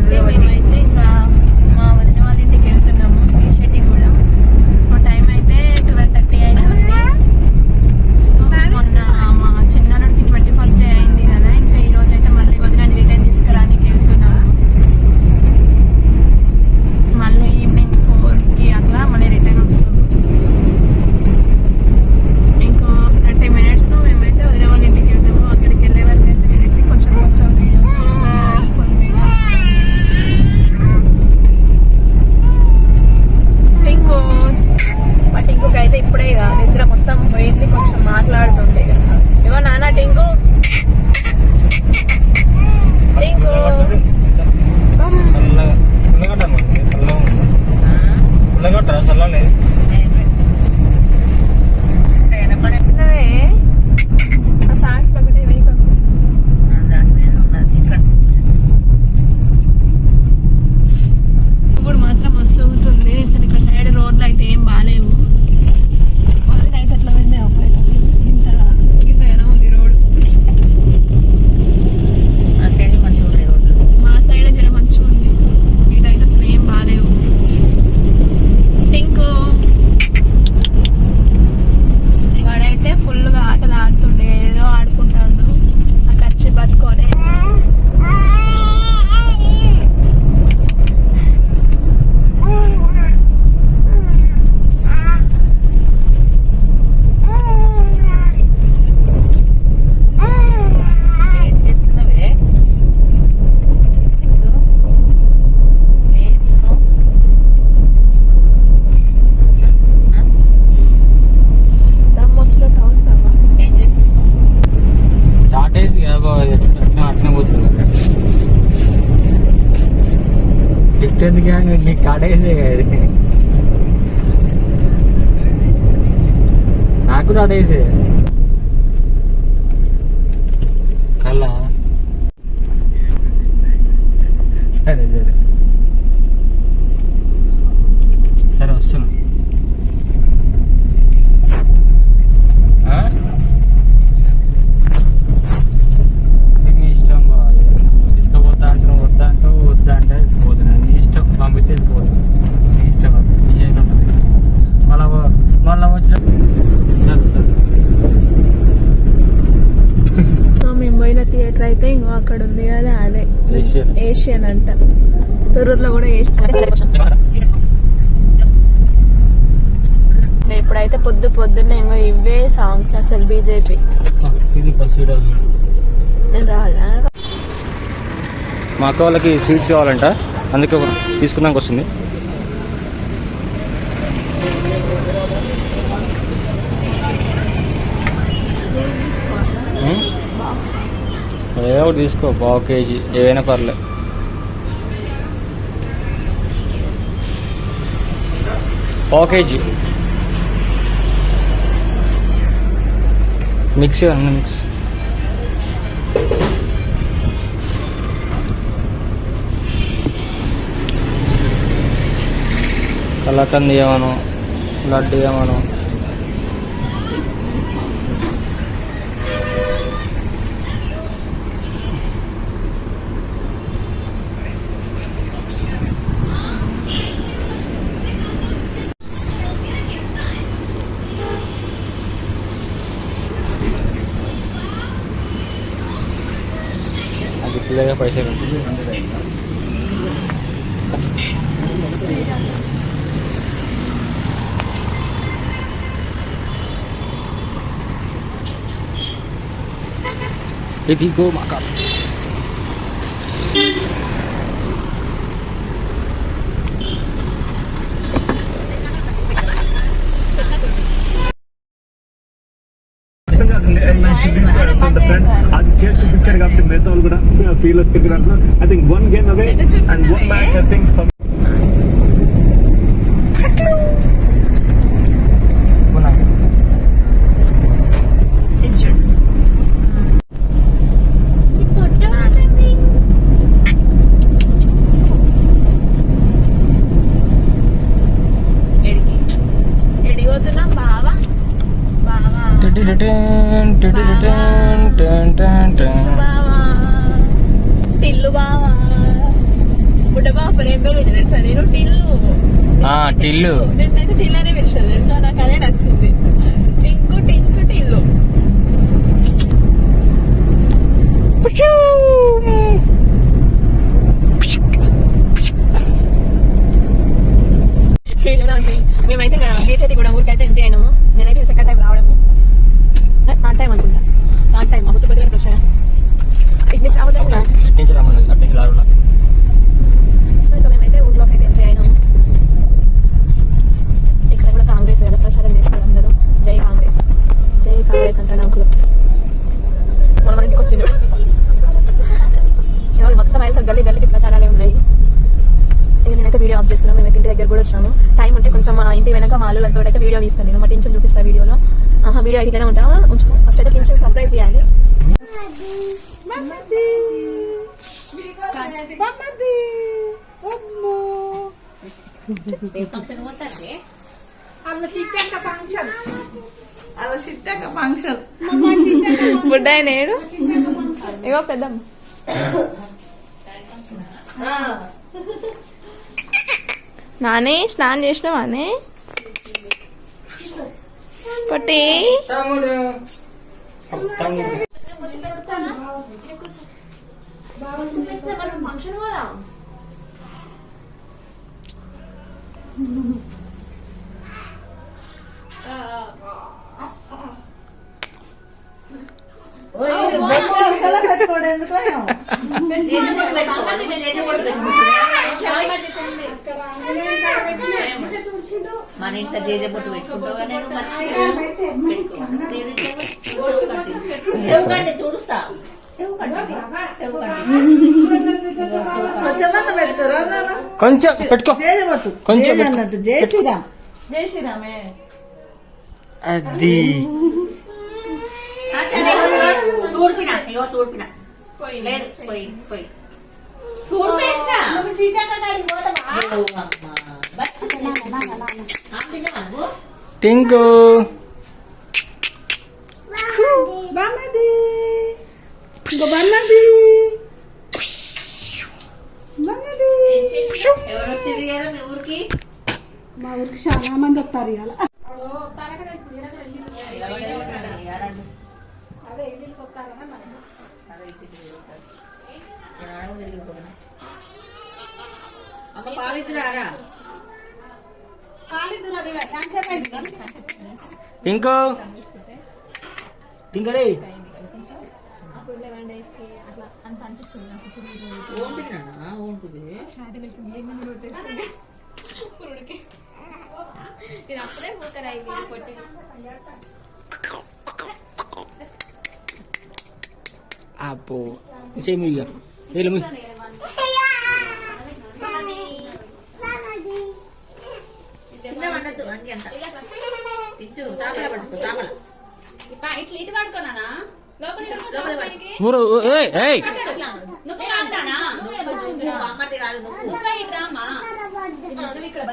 అయితే మేమైతే షిఫ్ట్ ఎందుకు నీకు కాటేసే కదా ఇది నాకు కూడా థియేటర్ అయితే ఇంకో అక్కడ ఉంది కదా అదే. ఏషియన్. అంట. తొర్రూరులో కూడా ఏషియన్ ఇప్పుడైతే పొద్దు పొద్దున్నే ఇంకో ఇవే సాంగ్స్ అసలు బీజేపీ నేను రావాలా మా అక్క వాళ్ళకి స్వీట్స్ కావాలంట. అందుకే తీసుకున్నాక వస్తుంది. ఉం? ఏదో ఒకటి తీసుకో పావు కేజీ. ఏవైనా పర్లే. పావు కేజీ. మిక్స్ అన్ని మిక్స్. కలకంది ఏమను లడ్డు ఏమను. sila ng parcel. Let gue go, ఇదిగో మాక అది చేసి పిక్చర్ కాబట్టి మిగతా వాళ్ళు కూడా ఫీల్ వస్తుంది I think one game away and one match I think Tillu. బావా బుడ్డబాబు ఏం పేరు తెలుసా నేను టిల్లు. టిల్లు నేనైతే టిల్లు అనే పిలిచాను తెలుసా? నాకు అదే నచ్చింది టింకు టించు టిల్లు వీడియోలో ఉంది. మేమైతే బీచ్ కూడా ఊరికైతే ఎంట్రీ అయినాము నేనైతే సెకండ్ టైం రావడము థర్డ్ టైం అనుకుంటా థర్డ్ టైం అమృత దగ్గరికి వచ్చాను ఇది రావడం కూడా నుంచి రమ్మన్నది అటు నుంచి రారు సో ఇక మేమైతే ఊర్లోకి అయితే ఎంట్రీ అయినాము ఇక్కడ కూడా కాంగ్రెస్ కదా ప్రచారం చేస్తారు అందరూ జై కాంగ్రెస్ జై కాంగ్రెస్ అంటాడు అంకులు మన మన ఇంటికి వచ్చిండు ఇవాళ మొత్తం అయితే గల్లీ గల్లీకి ప్రచారాలే ఉన్నాయి ఇక నేనైతే వీడియో ఆఫ్ చేస్తున్నాను కూడా వచ్చినాము టైం ఉంటే కొంచెం మా ఇంటి వెనక అల్లులతో అయితే వీడియో తీస్తాను నేను. మా టించు చూపిస్తాను వీడియోలో ఆహా వీడియో అయితే ఇట్లానే ఉంటా. ఉంచుతా ఫస్ట్ అయితే టించు సర్ప్రైజ్ చేయాలి. బుడ్డాయి నేడు ఇగో పెద్దమ్మ. నానే స్నానం చేసినావానే పొట్టి. తమ్ముడు. తమ్ముడు. మన ఇంట్లో జేజ బొట్టు పెట్టుకుంటావా నేను తుడుస్తా? కొంచెం పెట్టుకో. కొంచెం జేజ పెట్టుకో. అన్నట్టు. జై శ్రీరామ్ జై శ్రీరామే అది. తూడిపిన లేదు పోయి. పోయి తూడిపేసిన? టింకు బామ్మది ఇంకో బామ్మది మీ ఊరికి? మా ఊరికి చాలా మంది వస్తారు ఇవాళ. అమ్మ పాలిద్దురారా టింకు పురుడికి అప్పుడే పోతాను అయింది పొట్టి అబ్బో సేమ్ ఇక అంకి అంత ఇచ్చు తాపల పట్టుకో తాపల ఇట్లా ఇటు పడుకోనా నువ్వు ఇక్కడ